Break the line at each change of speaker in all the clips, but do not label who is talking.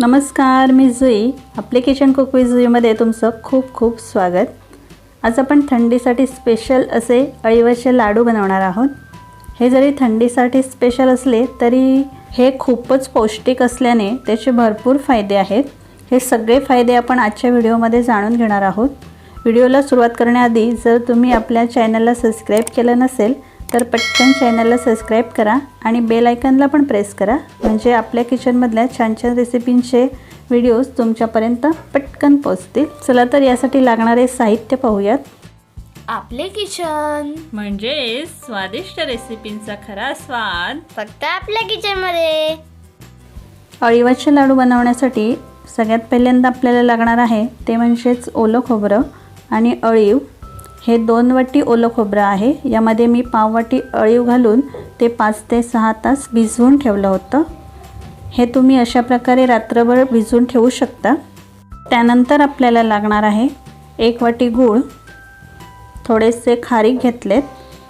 नमस्कार मी जुई. आपले kitchen cook जुईमध्ये तुमचं खूप खूप स्वागत. आज आपण थंडीसाठी स्पेशल असे अळीवरचे लाडू बनवणार आहोत. हे जरी थंडीसाठी स्पेशल असले तरी हे खूपच पौष्टिक असल्याने त्याचे भरपूर फायदे आहेत. हे सगळे फायदे आपण आजच्या व्हिडिओमध्ये जाणून घेणार आहोत. व्हिडिओला सुरुवात करण्याआधी जर तुम्ही आपल्या चॅनलला सबस्क्राईब केलं नसेल तर पटकन चॅनलला सबस्क्राईब करा आणि बेल आयकनला पण प्रेस करा. म्हणजे आपल्या किचनमधल्या छान छान रेसिपींचे व्हिडिओज तुमच्यापर्यंत पटकन पोचतील चला तर यासाठी लागणारे साहित्य पाहूयात.
आपले किचन
म्हणजे स्वादिष्ट रेसिपींचा खरा स्वाद.
फक्त आपल्या किचनमध्ये.
अळीवाचे लाडू बनवण्यासाठी सगळ्यात पहिल्यांदा आपल्याला लागणार आहे ते म्हणजेच ओलं खोबरं आणि अळीव. हे दोन वाटी ओलं खोबरं आहे. यामध्ये मी पाववाटी अळीव घालून ते पाच ते सहा तास भिजवून ठेवलं होतं. हे तुम्ही अशा प्रकारे रात्रभर भिजवून ठेवू शकता. त्यानंतर आपल्याला लागणार आहे एक वाटी गूळ. थोडेसे खारीक घेतलेत.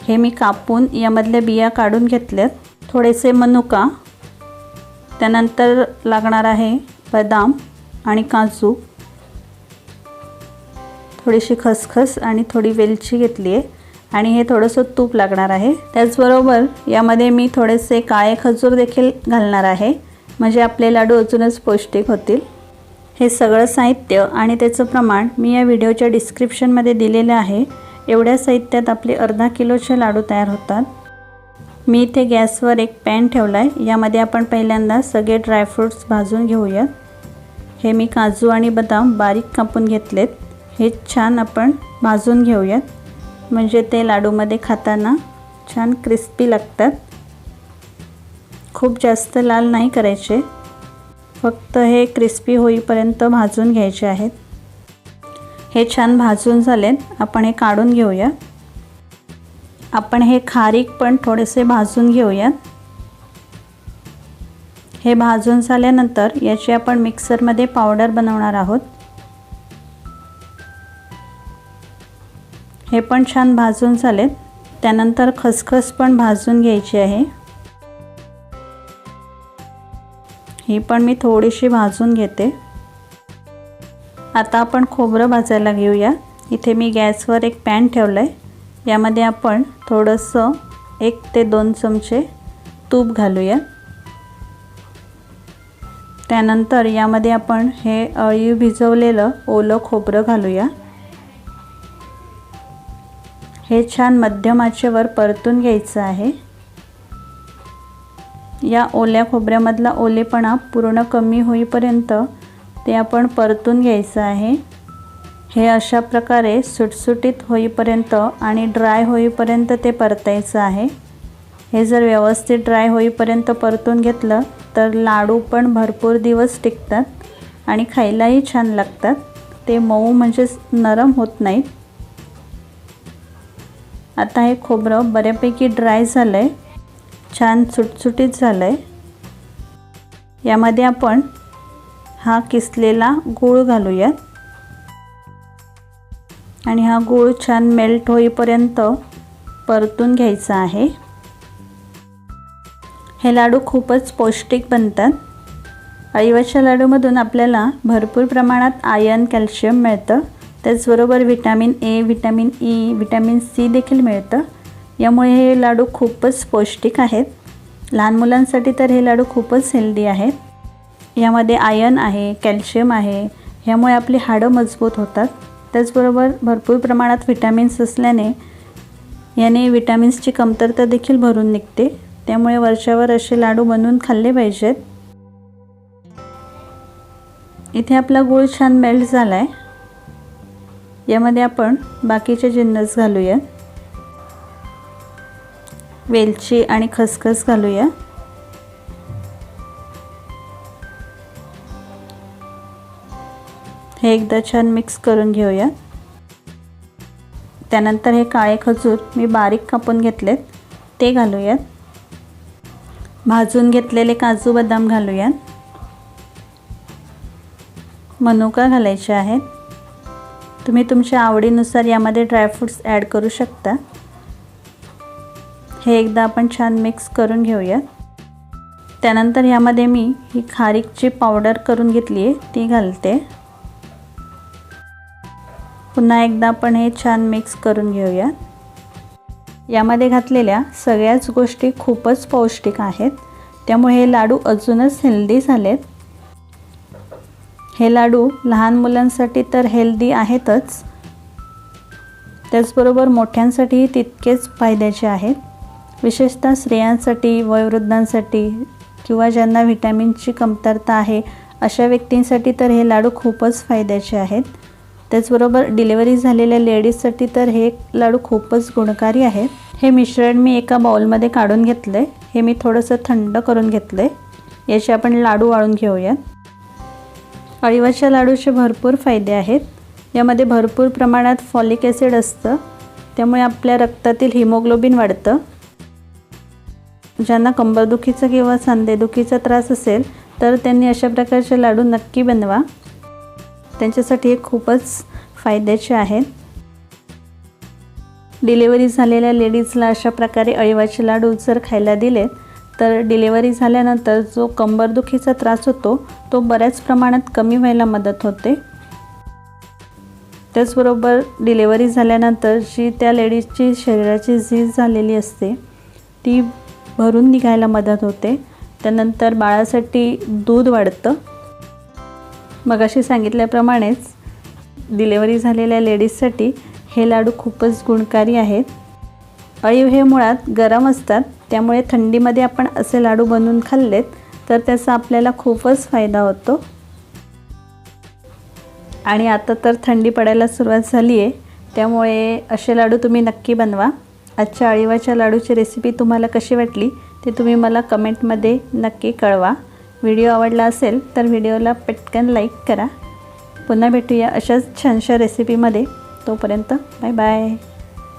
हे मी कापून यामधल्या बिया काढून घेतल्यात थोडेसे मनुका. त्यानंतर लागणार आहे बदाम आणि काजू. थोडीशी खसखस आणि थोडी वेलची घेतली आहे. आणि हे थोडंसं तूप लागणार आहे. त्याचबरोबर यामध्ये मी थोडेसे काळे खजूर देखील घालणार आहे. म्हणजे आपले लाडू अजूनच पौष्टिक होतील. हे सगळं साहित्य आणि त्याचं प्रमाण मी या व्हिडिओच्या डिस्क्रिप्शनमध्ये दिलेलं आहे. एवढ्या साहित्यात आपले अर्धा किलोचे लाडू तयार होतात. मी इथे गॅसवर एक पॅन ठेवला आहे यामध्ये आपण पहिल्यांदा सगळे ड्रायफ्रूट्स भाजून घेऊयात. हे मी काजू आणि बदाम बारीक कापून घेतलेत. हे छान आपण भाजून घेऊयात. म्हणजे ते लाडूमध्ये खाताना छान क्रिस्पी लागतात. खूप जास्त लाल नाही करायचे. फक्त हे क्रिस्पी होईपर्यंत भाजून घ्यायचे आहेत. हे छान भाजून झालेत. आपण हे काढून घेऊया. आपण हे खारीक पण थोडेसे भाजून घेऊयात. हे भाजून झाल्यानंतर याची आपण मिक्सरमध्ये पावडर बनवणार आहोत. हे पण छान भाजून झालेत. त्यानंतर खसखस पण भाजून घ्यायची आहे. ही पण मी थोडीशी भाजून घेते. आता आपण खोबरं भाजायला घेऊया. इथे मी गॅसवर एक पॅन ठेवलं आहे यामध्ये आपण थोडंसं एक ते दोन चमचे तूप घालूया. त्यानंतर यामध्ये आपण हे अळीव भिजवलेलं ओलं खोबरं घालूया. हे छान मध्यमाचेवर परतून घ्यायचं आहे. या ओल्या खोबऱ्यामधला ओलेपणा पूर्ण कमी होईपर्यंत ते आपण परतून घ्यायचं आहे. हे अशा प्रकारे सुटसुटीत होईपर्यंत आणि ड्राय होईपर्यंत ते परतायचं आहे. हे जर व्यवस्थित ड्राय होईपर्यंत परतून घेतलं तर लाडू पण भरपूर दिवस टिकतात आणि खायलाही छान लागतात. ते मऊ म्हणजेच नरम होत नाहीत. आता हे खोबरं बऱ्यापैकी ड्राय झालं आहे छान सुटसुटीत झालं आहे यामध्ये आपण हा किसलेला गूळ घालूयात. आणि हा गूळ छान मेल्ट होईपर्यंत परतून घ्यायचा आहे. हे लाडू खूपच पौष्टिक बनतात. अळीवाच्या लाडूमधून आपल्याला भरपूर प्रमाणात आयर्न कॅल्शियम मिळतं. त्याचबरोबर vitamin A vitamin E vitamin C देखील मिळतं. यामुळे हे लाडू खूपच पौष्टिक आहेत. लहान मुलांसाठी तर हे लाडू खूपच हेल्दी आहेत. यामध्ये आयन आहे कॅल्शियम आहे. ह्यामुळे आपली हाडं मजबूत होतात. त्याचबरोबर भरपूर प्रमाणात व्हिटॅमिन्स असल्याने याने विटॅमिन्सची कमतरता देखील भरून निघते. त्यामुळे वर्षावर असे लाडू बनवून खाल्ले पाहिजेत. इथे आपला गूळ छान मेल्ट झाला आहे यामध्ये आपण बाकीचे जिन्नस घालूया वेलची आणि खसखस घालूया. हे एकदा छान मिक्स करून घेऊया. त्यानंतर हे काळे खजूर मी बारीक कापून घेतलेत ते घालूयात. भाजून घेतलेले काजू बदाम घालूयात. मनुका घालायचे आहेत. तुम्ही तुमच्या आवडीनुसार यामध्ये ड्रायफ्रूट्स ॲड करू शकता. हे एकदा आपण छान मिक्स करून घेऊयात. त्यानंतर ह्यामध्ये मी ही खारीकची पावडर करून घेतली आहे ती घालते. पुन्हा एकदा आपण हे छान मिक्स करून घेऊया यामध्ये घातलेल्या सगळ्याच गोष्टी खूपच पौष्टिक आहेत. त्यामुळे हे लाडू अजूनच हेल्दी झालेत. हे लाडू लहान मुलांसाठी तर हेल्दी आहेतच. त्याचबरोबर मोठ्यांसाठीही तितकेच फायद्याचे आहेत. विशेषतः स्त्रियांसाठी वयोवृद्धांसाठी किंवा ज्यांना व्हिटॅमिनची कमतरता आहे अशा व्यक्तींसाठी तर हे लाडू खूपच फायद्याचे आहेत. त्याचबरोबर डिलिव्हरी झालेल्या लेडीजसाठी तर हे लाडू खूपच गुणकारी आहेत. हे मिश्रण मी एका बाउलमध्ये काढून घेतलं आहे हे मी थोडंसं थंड करून घेतलं आहे याचे आपण लाडू वाळून घेऊयात. अळीवाच्या लाडूचे भरपूर फायदे आहेत. यामध्ये भरपूर प्रमाणात फॉलिक ॲसिड असतं. त्यामुळे आपल्या रक्तातील हिमोग्लोबिन वाढतं. ज्यांना कंबरदुखीचा किंवा सांधेदुखीचा त्रास असेल तर त्यांनी अशा प्रकारचे लाडू नक्की बनवा. त्यांच्यासाठी हे खूपच फायद्याचे आहेत. डिलिव्हरी झालेल्या लेडीजला अशा प्रकारे अळीवाचे लाडू जर खायला दिलेत तर डिलिव्हरी झाल्यानंतर जो कंबरदुखीचा त्रास होतो तो बऱ्याच प्रमाणात कमी व्हायला मदत होते. त्याचबरोबर डिलेवरी झाल्यानंतर जी त्या लेडीजची शरीराची झीज झालेली असते ती भरून निघायला मदत होते. त्यानंतर बाळासाठी दूध वाढतं. मग अशी सांगितल्याप्रमाणेच डिलेवरी झालेल्या लेडीजसाठी हे लाडू खूपच गुणकारी आहेत. अळीव हे मुळात गरम असतात त्यामुळे थंडीमध्ये आपण असे लाडू बनवून खाल्लेत तर त्याचा आपल्याला खूपच फायदा होतो. आणि आता तर थंडी पडायला सुरुवात झाली आहे त्यामुळे असे लाडू तुम्ही नक्की बनवा. आजच्या अळीवाच्या लाडूची रेसिपी तुम्हाला कशी वाटली ते तुम्ही मला कमेंटमध्ये नक्की कळवा. व्हिडिओ आवडला असेल तर व्हिडिओला पटकन लाईक करा. पुन्हा भेटूया अशाच छानशा रेसिपीमध्ये. तोपर्यंत बाय बाय.